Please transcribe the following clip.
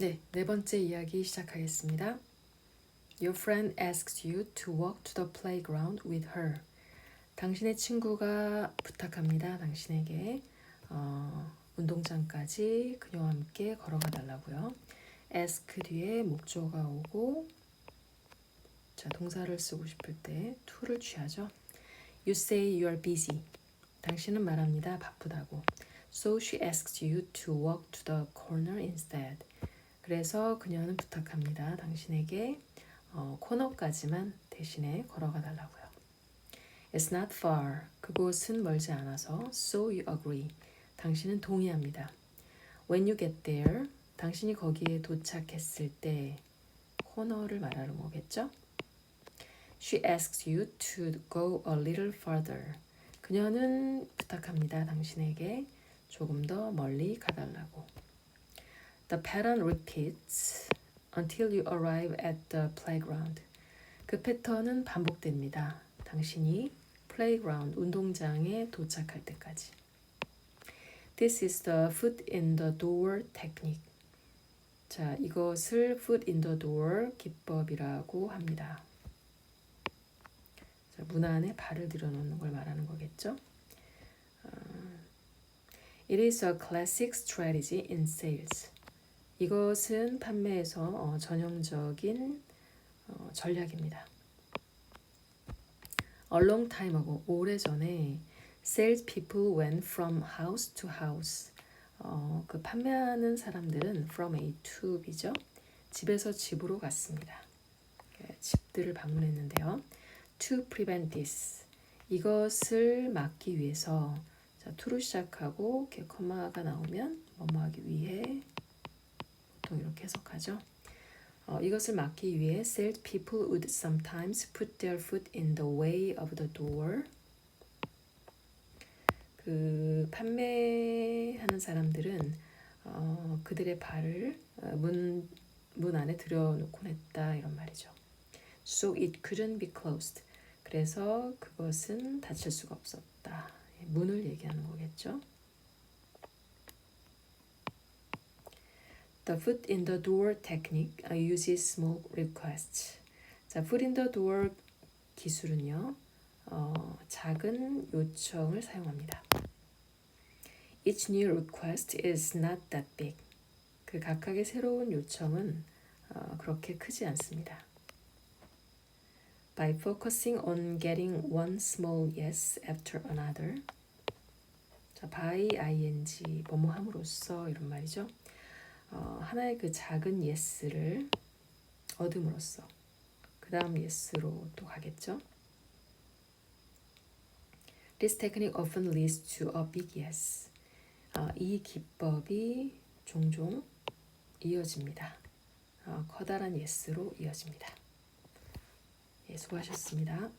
네, 네 번째 이야기 시작하겠습니다. Your friend asks you to walk to the playground with her. 당신의 친구가 부탁합니다. 당신에게 어, 운동장까지 그녀와 함께 걸어가 달라고요. ask 뒤에 목조가 오고 자 동사를 쓰고 싶을 때 to를 취하죠. You say you are busy. 당신은 말합니다. 바쁘다고. So she asks you to walk to the corner instead. 그래서 그녀는 부탁합니다. 당신에게 어, 코너까지만 대신에 걸어가 달라고요. It's not far. 그곳은 멀지 않아서 so you agree. 당신은 동의합니다. When you get there, 당신이 거기에 도착했을 때 코너를 말하는 거겠죠? She asks you to go a little further. 그녀는 부탁합니다. 당신에게 조금 더 멀리 가달라고. The pattern repeats until you arrive at the playground. 그 패턴은 반복됩니다. 당신이 playground 운동장에 도착할 때까지. This is the foot in the door technique. 자, 이것을 foot in the door 기법이라고 합니다. 자, 문 안에 발을 들여놓는 걸 말하는 거겠죠? It is a classic strategy in sales. 이것은 판매에서 어, 전형적인 어, 전략입니다. A long time ago, 오래전에 sales people went from house to house. 어, 그 판매하는 사람들은 from A to B죠. 집에서 집으로 갔습니다. 예, 집들을 방문했는데요. To prevent this. 이것을 막기 위해서 자, to로 시작하고 이렇게 커마가 나오면 뭐뭐 하기 위해 해석하죠. 어, 이것을 막기 위해 sales people would sometimes put their foot in the way of the door. 그 판매하는 사람들은 어, 그들의 발을 어, 문, 문 안에 들여놓곤 했다 이런 말이죠. So it couldn't be closed. 그래서 그것은 닫힐 수가 없었다. 문을 얘기하는 거겠죠. The foot in the door technique uses small requests. 자, foot in the door 기술은요, 어, 작은 요청을 사용합니다. Each new request is not that big. 그 각각의 새로운 요청은 어, 그렇게 크지 않습니다. By focusing on getting one small yes after another. 자, by ing 뭐뭐 함으로써 이런 말이죠. 어, 하나의 그 작은 yes를 얻음으로써 그 다음 yes로 또 가겠죠. This technique often leads to a big yes. 어, 이 기법이 종종 이어집니다. 어, 커다란 yes로 이어집니다. 예, 수고하셨습니다.